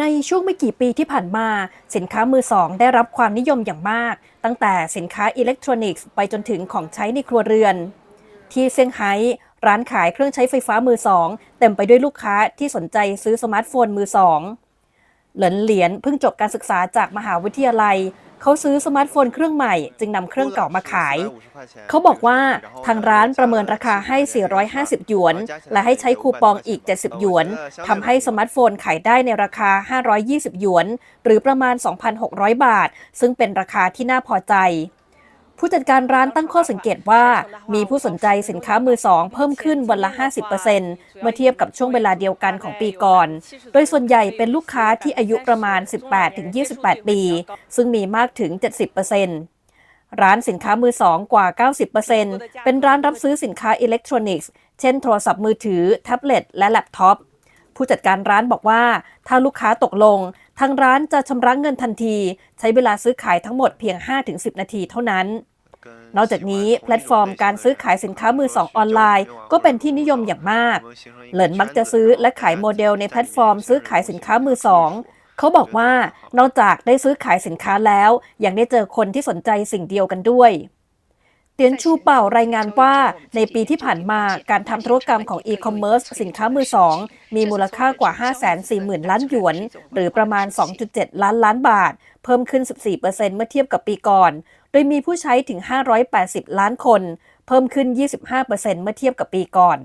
ในช่วงไม่กี่ปีที่ผ่านมา สินค้ามือสองได้รับความนิยมอย่างมาก ตั้งแต่สินค้าอิเล็กทรอนิกส์ไปจนถึงของใช้ในครัวเรือน ที่เซี่ยงไฮ้ร้านขายเครื่องใช้ไฟฟ้ามือสองเต็มไปด้วยลูกค้าที่สนใจซื้อสมาร์ทโฟนมือสอง เหลินเหลียนเพิ่งจบการศึกษาจากมหาวิทยาลัย เขาซื้อสมาร์ทโฟนเครื่องใหม่ จึงนำเครื่องเก่ามาขาย เขาบอกว่าทางร้านประเมินราคาให้ 450 หยวน และให้ใช้คูปองอีก 70 หยวนทำให้สมาร์ทโฟนขายได้ในราคา 520 หยวน หรือประมาณ 2,600 บาท ซึ่งเป็นราคาที่น่าพอใจ ผู้จัดการร้านตั้งข้อสังเกตว่า มีผู้สนใจสินค้ามือสองเพิ่มขึ้นวันละ 50%เมื่อเทียบกับช่วงเวลาเดียวกันของปีก่อน โดยส่วนใหญ่เป็นลูกค้าที่อายุประมาณ 18-28 ปี ซึ่งมีมากถึง 70%ร้านสินค้ามือสองกว่า 90%เป็นร้านรับซื้อสินค้าอิเล็กทรอนิกส์ เช่นโทรศัพท์มือถือ แท็บเล็ต และแล็ปท็อป ผู้จัดการร้านบอกว่า ถ้าลูกค้าตกลง ทางร้านจะชำระเงินทันที ใช้เวลาซื้อขายทั้งหมดเพียง 5-10 นาทีเท่านั้น นอกจากนี้แพลตฟอร์มการซื้อขายสินค้ามือสองออนไลน์ ก็เป็นที่นิยมอย่างมาก เหลินมักจะซื้อและขายโมเดลในแพลตฟอร์มซื้อขายสินค้ามือสองเขาบอกว่านอกจากได้ซื้อขายสินค้าแล้ว ยังได้เจอคนที่สนใจสิ่งเดียวกันด้วย เตียนชูเป่ารายงานว่าในปีที่ผ่านมาการทำธุรกรรมของอีคอมเมิร์ซสินค้ามือสองมีมูลค่ากว่า 540,000 ล้านหยวน หรือประมาณ 2.7 ล้านล้านบาท เพิ่มขึ้น 14%เมื่อเทียบกับปีก่อน ดยมีผู้ใช้ถึง 580 ล้านคน เพิ่มขึ้น 25%เมื่อเทียบกับปีก่อน